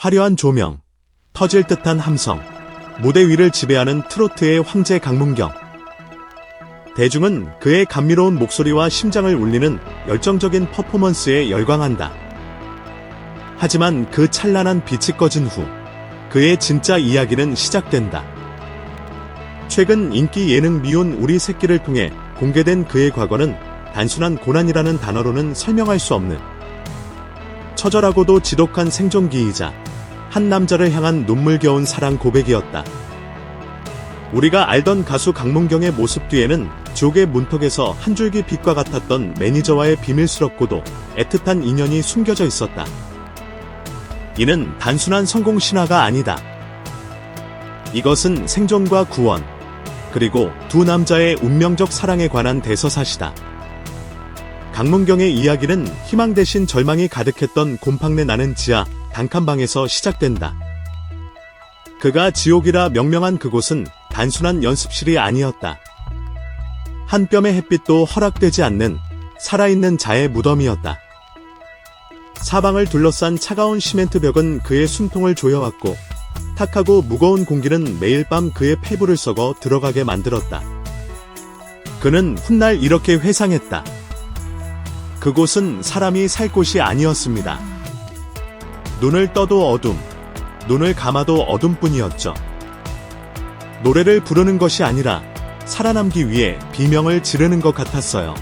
화려한 조명, 터질 듯한 함성, 무대 위를 지배하는 트로트의 황제 강문경. 대중은 그의 감미로운 목소리와 심장을 울리는 열정적인 퍼포먼스에 열광한다. 하지만 그 찬란한 빛이 꺼진 후 그의 진짜 이야기는 시작된다. 최근 인기 예능 미운 우리 새끼를 통해 공개된 그의 과거는 단순한 고난이라는 단어로는 설명할 수 없는 처절하고도 지독한 생존기이자 한 남자를 향한 눈물겨운 사랑 고백이었다. 우리가 알던 가수 강문경의 모습 뒤에는 지옥의 문턱에서 한 줄기 빛과 같았던 매니저와의 비밀스럽고도 애틋한 인연이 숨겨져 있었다. 이는 단순한 성공 신화가 아니다. 이것은 생존과 구원, 그리고 두 남자의 운명적 사랑에 관한 대서사시다. 강문경의 이야기는 희망 대신 절망이 가득했던 곰팡내 나는 지하 단칸방에서 시작된다. 그가 지옥이라 명명한 그곳은 단순한 연습실이 아니었다. 한 뼘의 햇빛도 허락되지 않는 살아있는 자의 무덤이었다. 사방을 둘러싼 차가운 시멘트 벽은 그의 숨통을 조여왔고 탁하고 무거운 공기는 매일 밤 그의 폐부를 썩어 들어가게 만들었다. 그는 훗날 이렇게 회상했다. 그곳은 사람이 살 곳이 아니었습니다. 눈을 떠도 어둠, 눈을 감아도 어둠뿐이었죠. 노래를 부르는 것이 아니라 살아남기 위해 비명을 지르는 것 같았어요.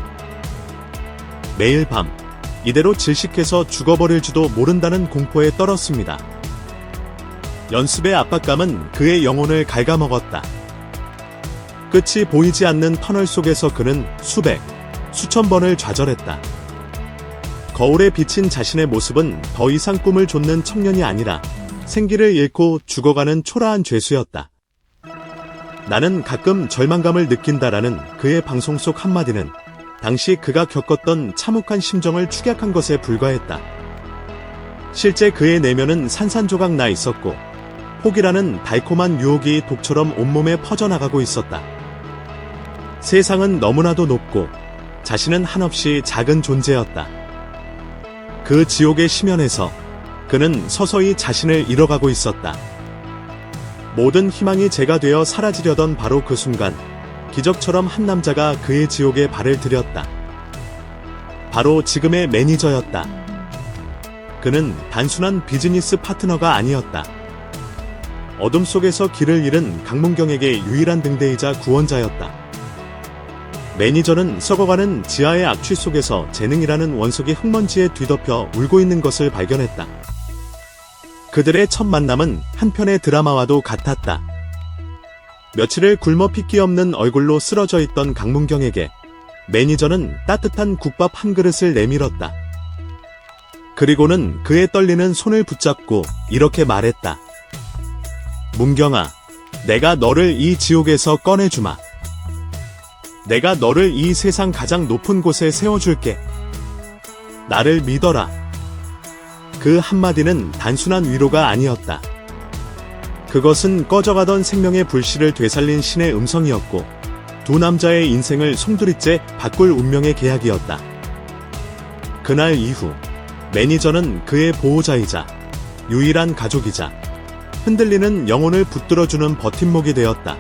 매일 밤, 이대로 질식해서 죽어버릴지도 모른다는 공포에 떨었습니다. 연습의 압박감은 그의 영혼을 갉아먹었다. 끝이 보이지 않는 터널 속에서 그는 수백, 수천 번을 좌절했다. 거울에 비친 자신의 모습은 더 이상 꿈을 좇는 청년이 아니라 생기를 잃고 죽어가는 초라한 죄수였다. 나는 가끔 절망감을 느낀다라는 그의 방송 속 한마디는 당시 그가 겪었던 참혹한 심정을 축약한 것에 불과했다. 실제 그의 내면은 산산조각 나 있었고 포기라는 달콤한 유혹이 독처럼 온몸에 퍼져나가고 있었다. 세상은 너무나도 높고 자신은 한없이 작은 존재였다. 그 지옥의 심연에서 그는 서서히 자신을 잃어가고 있었다. 모든 희망이 재가 되어 사라지려던 바로 그 순간 기적처럼 한 남자가 그의 지옥에 발을 들였다. 바로 지금의 매니저였다. 그는 단순한 비즈니스 파트너가 아니었다. 어둠 속에서 길을 잃은 강문경에게 유일한 등대이자 구원자였다. 매니저는 썩어가는 지하의 악취 속에서 재능이라는 원석이 흙먼지에 뒤덮여 울고 있는 것을 발견했다. 그들의 첫 만남은 한편의 드라마와도 같았다. 며칠을 굶어 핏기 없는 얼굴로 쓰러져 있던 강문경에게 매니저는 따뜻한 국밥 한 그릇을 내밀었다. 그리고는 그의 떨리는 손을 붙잡고 이렇게 말했다. 문경아, 내가 너를 이 지옥에서 꺼내주마. 내가 너를 이 세상 가장 높은 곳에 세워줄게. 나를 믿어라. 그 한마디는 단순한 위로가 아니었다. 그것은 꺼져가던 생명의 불씨를 되살린 신의 음성이었고, 두 남자의 인생을 송두리째 바꿀 운명의 계약이었다. 그날 이후, 매니저는 그의 보호자이자, 유일한 가족이자, 흔들리는 영혼을 붙들어주는 버팀목이 되었다.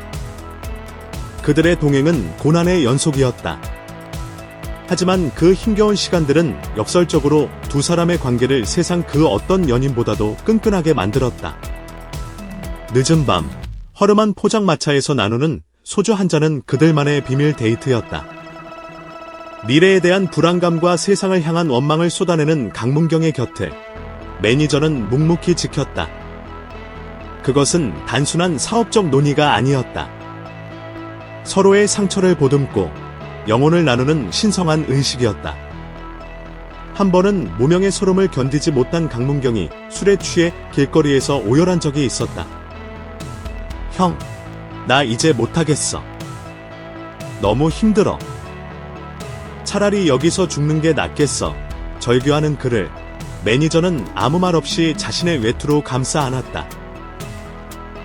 그들의 동행은 고난의 연속이었다. 하지만 그 힘겨운 시간들은 역설적으로 두 사람의 관계를 세상 그 어떤 연인보다도 끈끈하게 만들었다. 늦은 밤, 허름한 포장마차에서 나누는 소주 한 잔은 그들만의 비밀 데이트였다. 미래에 대한 불안감과 세상을 향한 원망을 쏟아내는 강문경의 곁을 매니저는 묵묵히 지켰다. 그것은 단순한 사업적 논의가 아니었다. 서로의 상처를 보듬고 영혼을 나누는 신성한 의식이었다. 한 번은 무명의 소름을 견디지 못한 강문경이 술에 취해 길거리에서 오열한 적이 있었다. 형, 나 이제 못하겠어. 너무 힘들어. 차라리 여기서 죽는 게 낫겠어. 절규하는 그를 매니저는 아무 말 없이 자신의 외투로 감싸 안았다.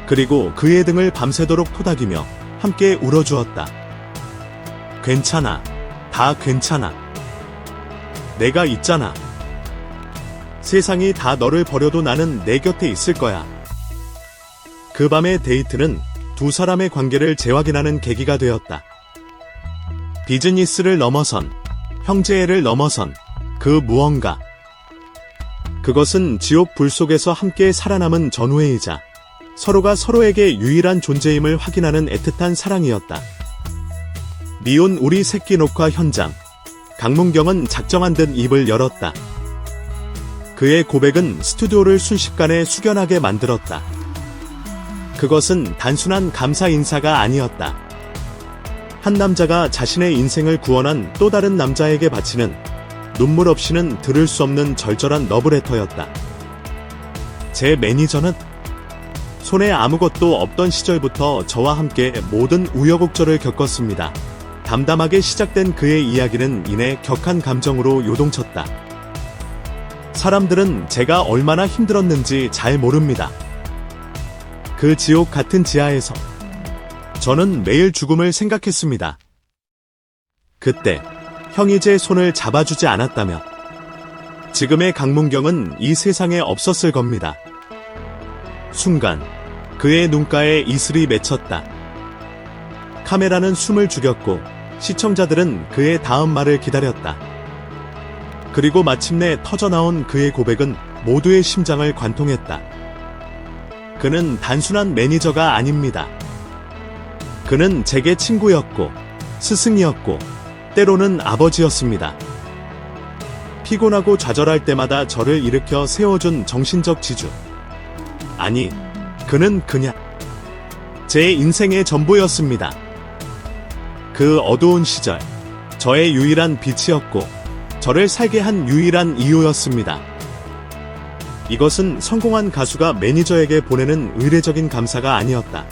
그리고 그의 등을 밤새도록 토닥이며 함께 울어주었다. 괜찮아. 다 괜찮아. 내가 있잖아. 세상이 다 너를 버려도 나는 내 곁에 있을 거야. 그 밤의 데이트는 두 사람의 관계를 재확인하는 계기가 되었다. 비즈니스를 넘어선, 형제애를 넘어선 그 무언가. 그것은 지옥 불 속에서 함께 살아남은 전우회이자 서로가 서로에게 유일한 존재임을 확인하는 애틋한 사랑이었다. 미운 우리 새끼 녹화 현장. 강문경은 작정한 듯 입을 열었다. 그의 고백은 스튜디오를 순식간에 숙연하게 만들었다. 그것은 단순한 감사 인사가 아니었다. 한 남자가 자신의 인생을 구원한 또 다른 남자에게 바치는 눈물 없이는 들을 수 없는 절절한 러브레터였다. 제 매니저는 손에 아무것도 없던 시절부터 저와 함께 모든 우여곡절을 겪었습니다. 담담하게 시작된 그의 이야기는 이내 격한 감정으로 요동쳤다. 사람들은 제가 얼마나 힘들었는지 잘 모릅니다. 그 지옥 같은 지하에서 저는 매일 죽음을 생각했습니다. 그때 형이 제 손을 잡아주지 않았다면 지금의 강문경은 이 세상에 없었을 겁니다. 순간 그의 눈가에 이슬이 맺혔다. 카메라는 숨을 죽였고 시청자들은 그의 다음 말을 기다렸다. 그리고 마침내 터져나온 그의 고백은 모두의 심장을 관통했다. 그는 단순한 매니저가 아닙니다. 그는 제게 친구였고, 스승이었고, 때로는 아버지였습니다. 피곤하고 좌절할 때마다 저를 일으켜 세워준 정신적 지주. 아니, 그는 그냥 제 인생의 전부였습니다. 그 어두운 시절, 저의 유일한 빛이었고, 저를 살게 한 유일한 이유였습니다. 이것은 성공한 가수가 매니저에게 보내는 의례적인 감사가 아니었다.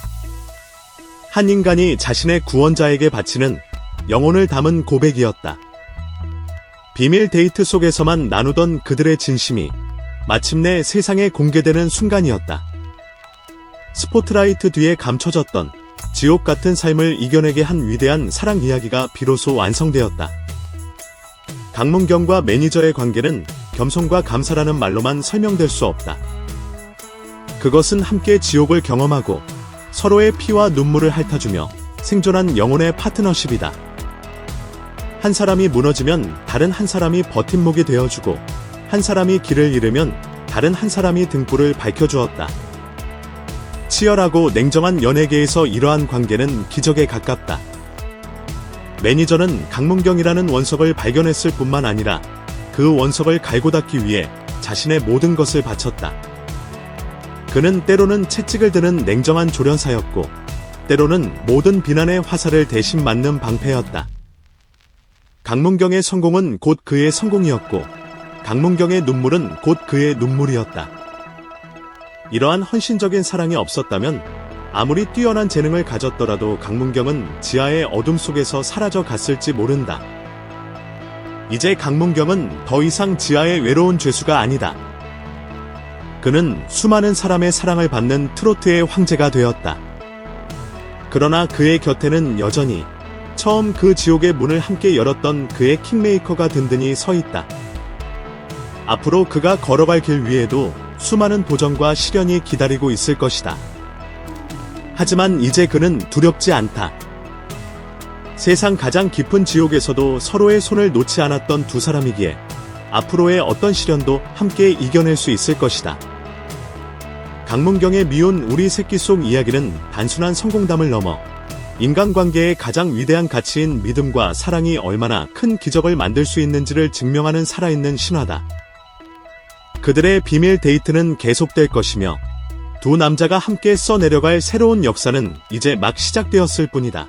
한 인간이 자신의 구원자에게 바치는 영혼을 담은 고백이었다. 비밀 데이트 속에서만 나누던 그들의 진심이 마침내 세상에 공개되는 순간이었다. 스포트라이트 뒤에 감춰졌던 지옥 같은 삶을 이겨내게 한 위대한 사랑 이야기가 비로소 완성되었다. 강문경과 매니저의 관계는 겸손과 감사라는 말로만 설명될 수 없다. 그것은 함께 지옥을 경험하고 서로의 피와 눈물을 핥아주며 생존한 영혼의 파트너십이다. 한 사람이 무너지면 다른 한 사람이 버팀목이 되어주고 한 사람이 길을 잃으면 다른 한 사람이 등불을 밝혀주었다. 치열하고 냉정한 연예계에서 이러한 관계는 기적에 가깝다. 매니저는 강문경이라는 원석을 발견했을 뿐만 아니라 그 원석을 갈고 닦기 위해 자신의 모든 것을 바쳤다. 그는 때로는 채찍을 드는 냉정한 조련사였고, 때로는 모든 비난의 화살을 대신 맞는 방패였다. 강문경의 성공은 곧 그의 성공이었고, 강문경의 눈물은 곧 그의 눈물이었다. 이러한 헌신적인 사랑이 없었다면 아무리 뛰어난 재능을 가졌더라도 강문경은 지하의 어둠 속에서 사라져 갔을지 모른다. 이제 강문경은 더 이상 지하의 외로운 죄수가 아니다. 그는 수많은 사람의 사랑을 받는 트로트의 황제가 되었다. 그러나 그의 곁에는 여전히 처음 그 지옥의 문을 함께 열었던 그의 킹메이커가 든든히 서 있다. 앞으로 그가 걸어갈 길 위에도 수많은 도전과 시련이 기다리고 있을 것이다. 하지만 이제 그는 두렵지 않다. 세상 가장 깊은 지옥에서도 서로의 손을 놓지 않았던 두 사람이기에 앞으로의 어떤 시련도 함께 이겨낼 수 있을 것이다. 강문경의 미운 우리 새끼 속 이야기는 단순한 성공담을 넘어 인간관계의 가장 위대한 가치인 믿음과 사랑이 얼마나 큰 기적을 만들 수 있는지를 증명하는 살아있는 신화다. 그들의 비밀 데이트는 계속될 것이며 두 남자가 함께 써내려갈 새로운 역사는 이제 막 시작되었을 뿐이다.